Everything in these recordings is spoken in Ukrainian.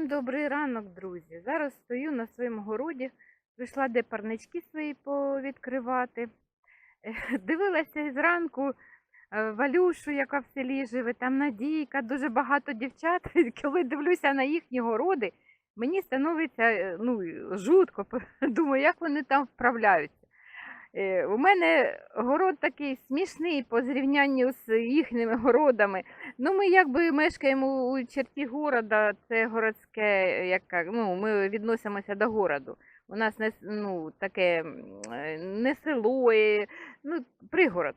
Всім добрий ранок, друзі. Зараз стою на своєму городі, прийшла де парнички свої повідкривати. Дивилася зранку е, Валюшу, яка в селі живе, там Надійка, дуже багато дівчат. Коли дивлюся на їхні городи, мені становиться е, ну, жутко. Думаю, як вони там вправляються. Е, У мене город такий смішний по зрівнянню з їхніми городами. Ну, ми якби мешкаємо у черті города, це городське, як ну, ми відносимося до городу. У нас не, ну, таке е, не село, е, ну, пригород.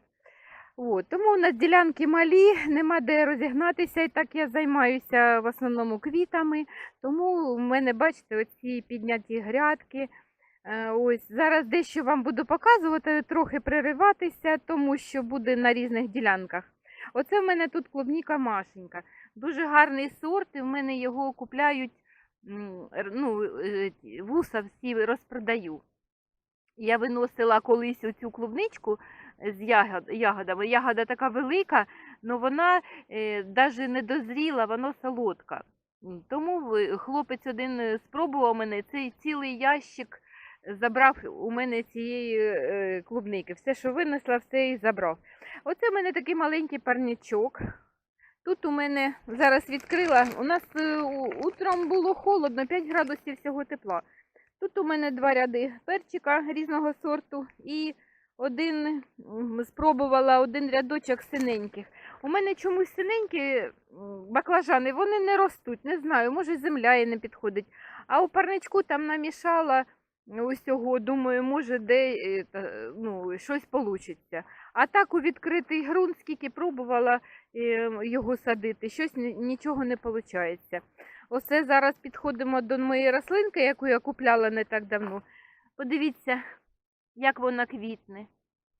От, тому у нас ділянки малі, нема де розігнатися, і так я займаюся в основному квітами. Тому в мене, бачите, оці підняті грядки. Е, Ось зараз дещо вам буду показувати, трохи пририватися, тому що буде на різних ділянках. Оце в мене тут клубніка Машенька. Дуже гарний сорт, і в мене його купляють, ну, е, вуса всі розпродаю. Я виносила колись оцю клубничку з ягод, ягодами. Ягода така велика, але вона навіть не дозріла, вона солодка. Тому хлопець один е, спробував мене, цей цілий ящик забрав у мене цієї е, клубники. Все, що винесла, все і забрав. Оце в мене такий маленький парничок. Тут у мене зараз відкрила. У нас е, утром було холодно, 5 градусів всього тепла. Тут у мене два ряди перчика різного сорту і один спробувала один рядочок синеньких. У мене чомусь синенькі баклажани, вони не ростуть, не знаю, може земля їй не підходить. А у парничку там намішала усього, думаю, може, де е, ну, щось вийде. А так у відкритий ґрунт, скільки пробувала е, його садити, щось нічого не виходить. Оце зараз підходимо до моєї рослинки, яку я купляла не так давно. Подивіться, як вона квітне.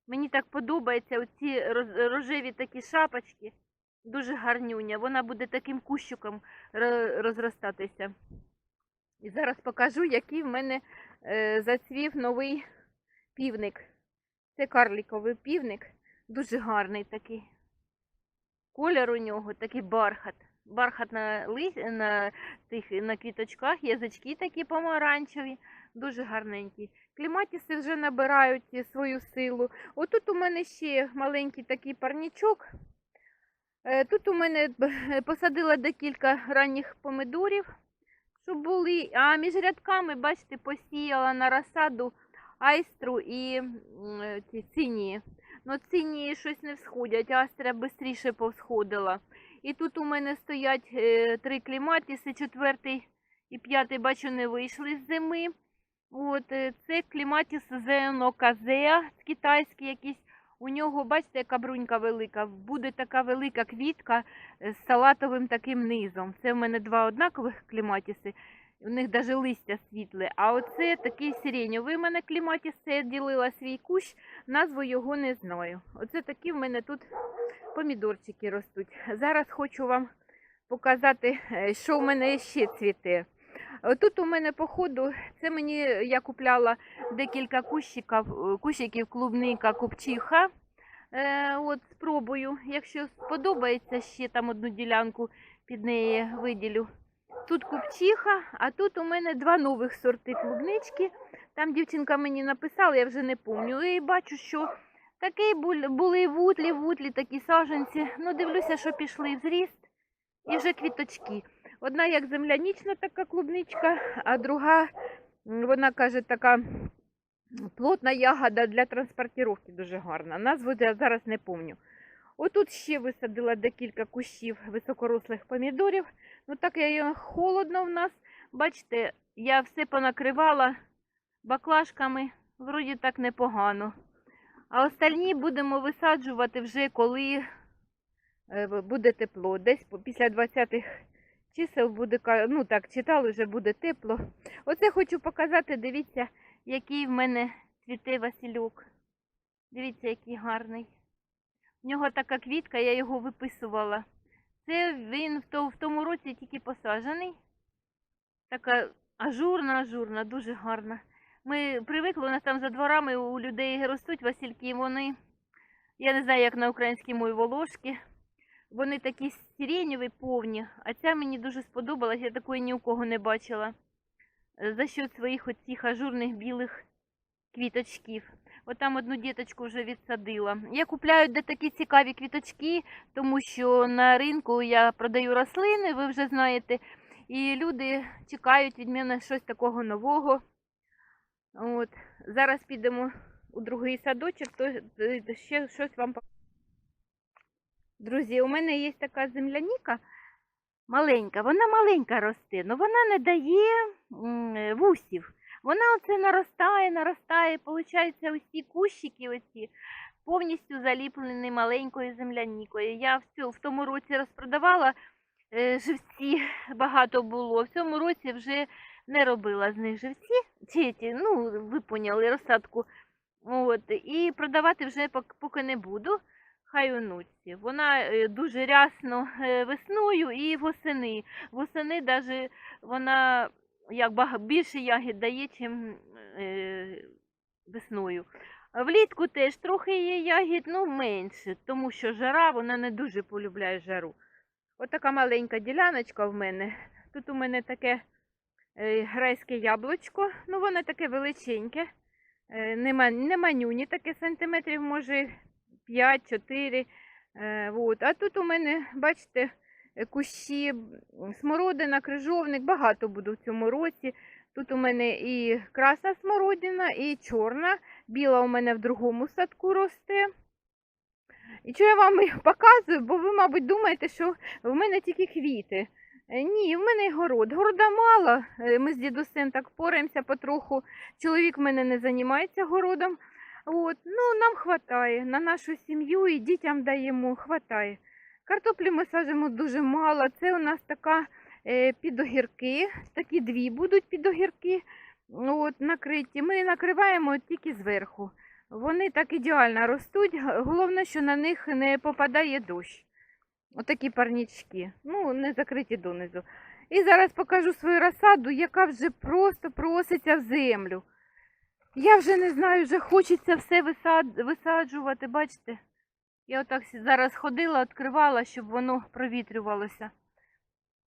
Мені так подобаються оці рожеві такі шапочки. Дуже гарнюня. Вона буде таким кущиком розростатися. І зараз покажу, який в мене е, зацвів новий півник. Це карліковий півник, дуже гарний такий. Колір у нього такий бархат. Бархат на, лис... на, тих, на квіточках, язички такі помаранчеві, дуже гарненькі. Кліматіси вже набирають е, свою силу. Отут у мене ще маленький такий парнічок. Е, Тут у мене посадила декілька ранніх помидорів, щоб були. А між рядками, бачите, посіяла на розсаду айстру і ці цинії. Ну, цинії щось не всходять, астра швидше повсходила. І тут у мене стоять е, три кліматіси, четвертий і п'ятий, бачу, не вийшли з зими. От, е, це кліматіс зеноказеа, китайський якийсь. У нього, бачите, яка брунька велика. Буде така велика квітка з салатовим таким низом. Це в мене два однакових кліматіси. У них навіть листя світле. А оце такий сиреньовий у мене кліматіс. Це я ділила свій кущ, назву його не знаю. Оце такі в мене тут помідорчики ростуть. Зараз хочу вам показати, е, що в мене ще цвіте. Тут у мене по ходу, це мені я купляла декілька кущиків, е, кущиків клубника купчиха. Е, от спробую. Якщо сподобається, ще там одну ділянку під неї виділю. Тут купчиха, а тут у мене два нових сорти клубнички. Там дівчинка мені написала, я вже не пам'ятаю. І бачу, що такі були вутлі, вутлі такі саженці. Ну, дивлюся, що пішли в зріст і вже квіточки. Одна як землянічна така клубничка, а друга, вона каже, така плотна ягода для транспортировки дуже гарна. Назву я зараз не пам'ятаю. Отут ще висадила декілька кущів високорослих помідорів. Ну так я холодно в нас. Бачите, я все понакривала баклажками, вроді так непогано. А остальні будемо висаджувати вже коли е, буде тепло. Десь після 20-х чисел буде, ну так, читали, вже буде тепло. Оце хочу показати, дивіться, який в мене цвіте Васильок. Дивіться, який гарний. В нього така квітка, я його виписувала. Це він в, в тому році тільки посаджений. Така ажурна, ажурна, дуже гарна. Ми привикли, у нас там за дворами у людей ростуть Васильки, вони, я не знаю, як на українській мові волошки. Вони такі сиренєві повні, а ця мені дуже сподобалась, я такої ні у кого не бачила. Е, За счет своїх оцих ажурних білих квіточків. От там одну діточку вже відсадила. Я купляю де такі цікаві квіточки, тому що на ринку я продаю рослини, ви вже знаєте, і люди чекають від мене щось такого нового. От. Зараз підемо у другий садочок, то е, ще щось вам покажу. Друзі, у мене є така земляніка маленька, вона маленька росте, але вона не дає вусів. Вона оце наростає, наростає, получається, усі кущики оці повністю заліплені маленькою землянікою. Я в, в тому році розпродавала е, живці, багато було. В цьому році вже не робила з них живці, чи ну, ви поняли, розсадку. От, і продавати вже поки не буду. Хай. Вона е, дуже рясно е, весною і восени. Восени даже вона як більше ягід дає, чим е, весною. Влітку теж трохи є ягід, ну менше, тому що жара, вона не дуже полюбляє жару. От така маленька діляночка в мене. Тут у мене таке е, грайське яблучко, ну воно таке величеньке, не манюні, таке сантиметрів, може 5-4. Е, от. А тут у мене, бачите, кущі смородина, крижовник, багато буду в цьому році. Тут у мене і красна смородина, і чорна. Біла у мене в другому садку росте. І що я вам показую, бо ви, мабуть, думаєте, що в мене тільки квіти. Е, Ні, в мене й город. Города мало. Е, Ми з дідусем так пораємося потроху. Чоловік в мене не займається городом. От, ну, нам хватає. На нашу сім'ю і дітям даємо, хватає. Картоплі ми сажимо дуже мало. Це у нас така е, підогірки, такі дві будуть підогірки от, накриті. Ми накриваємо тільки зверху. Вони так ідеально ростуть. Головне, що на них не попадає дощ. Отакі парнічки. Ну, не закриті донизу. І зараз покажу свою розсаду, яка вже просто проситься в землю. Я вже не знаю, вже хочеться все висаджувати, бачите? Я отак зараз ходила, відкривала, щоб воно провітрювалося.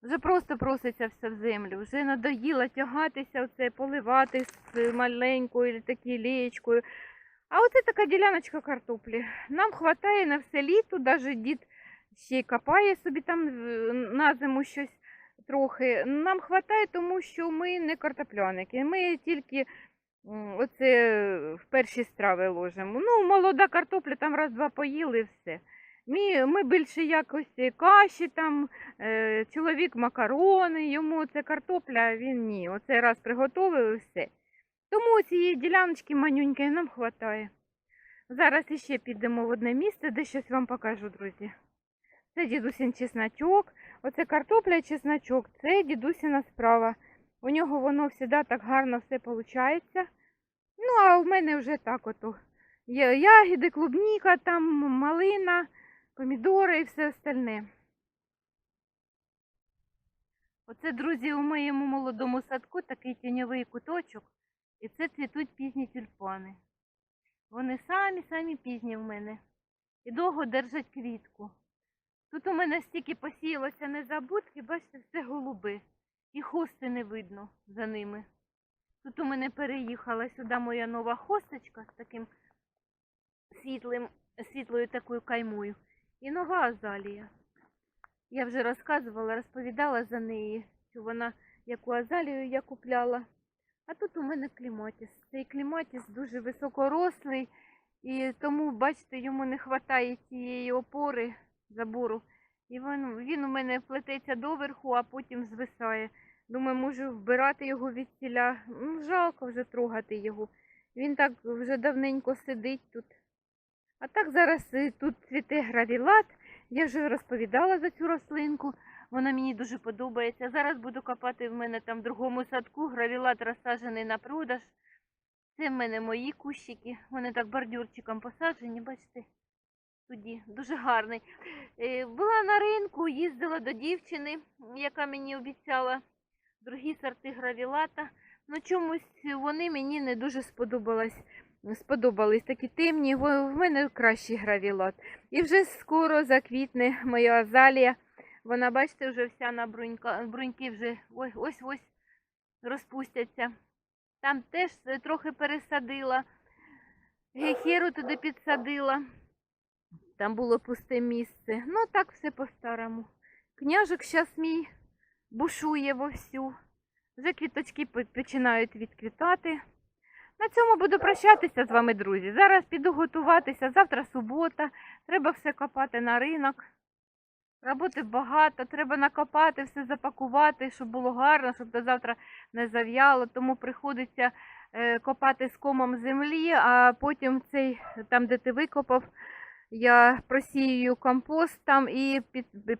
Вже просто проситься все в землю. Вже надоїло тягатися, оце, поливати з маленькою такі лієчкою. А оце така діляночка картоплі. Нам вистачає на все літо, навіть дід ще й копає собі там е, на зиму щось трохи. Нам вистачає, тому що ми не картопляники. Ми тільки оце в перші страви ложимо. Ну, молода картопля там раз-два поїли і все. Ми, ми більше якось е, каші там, е, чоловік макарони, йому це картопля, він ні. Оце раз приготовив і все. Тому цієї діляночки манюнької нам вистачає. Зараз іще підемо в одне місце, де щось вам покажу, друзі. Це дідусін чесночок, оце картопля чесночок, це дідусіна справа. У нього воно завжди так гарно все виходить. Ну, а в мене вже так ото. Є ягіди, клубніка, там малина, помідори і все остальне. Оце, друзі, у моєму молодому садку такий тіньовий куточок. І це цвітуть пізні тюльпани. Вони самі-самі пізні в мене. І довго держать квітку. Тут у мене стільки посіялося незабудки, бачите, все голуби. І хости не видно за ними. Тут у мене переїхала сюди моя нова хосточка з таким світлим, світлою такою каймою. І нова азалія. Я вже розказувала, розповідала за неї, що вона яку азалію я купляла. А тут у мене кліматіс. Цей кліматіс дуже високорослий, і тому, бачите, йому не вистачає цієї опори забору. І він, він у мене плететься доверху, а потім звисає. Думаю, можу вбирати його від ціля. Ну, жалко вже трогати його. Він так вже давненько сидить тут. А так зараз тут цвіте гравілат. Я вже розповідала за цю рослинку. Вона мені дуже подобається. Зараз буду копати в мене там в другому садку. Гравілат розсаджений на продаж. Це в мене мої кущики. Вони так бордюрчиком посаджені, бачите? Тоді дуже гарний. Е, Була на ринку, їздила до дівчини, яка мені обіцяла другі сорти гравілата. Ну чомусь вони мені не дуже сподобались. сподобались такі темні, в мене кращий гравілат. І вже скоро заквітне моя азалія. Вона, бачите, вже вся на брунька, бруньки вже ось ось ось розпустяться. Там теж е, трохи пересадила. Гехеру туди підсадила. Там було пусте місце. Ну, так все по-старому. Княжик зараз мій бушує вовсю. Вже квіточки починають відквітати. На цьому буду прощатися з вами, друзі. Зараз піду готуватися. Завтра субота. Треба все копати на ринок. Роботи багато, треба накопати, все запакувати, щоб було гарно, щоб до завтра не зав'яло. Тому приходиться е, копати з комом землі, а потім цей, там, де ти викопав, я просію компост там і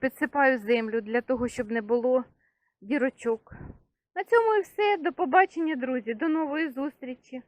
підсипаю землю для того, щоб не було дірочок. На цьому і все. До побачення, друзі. До нової зустрічі.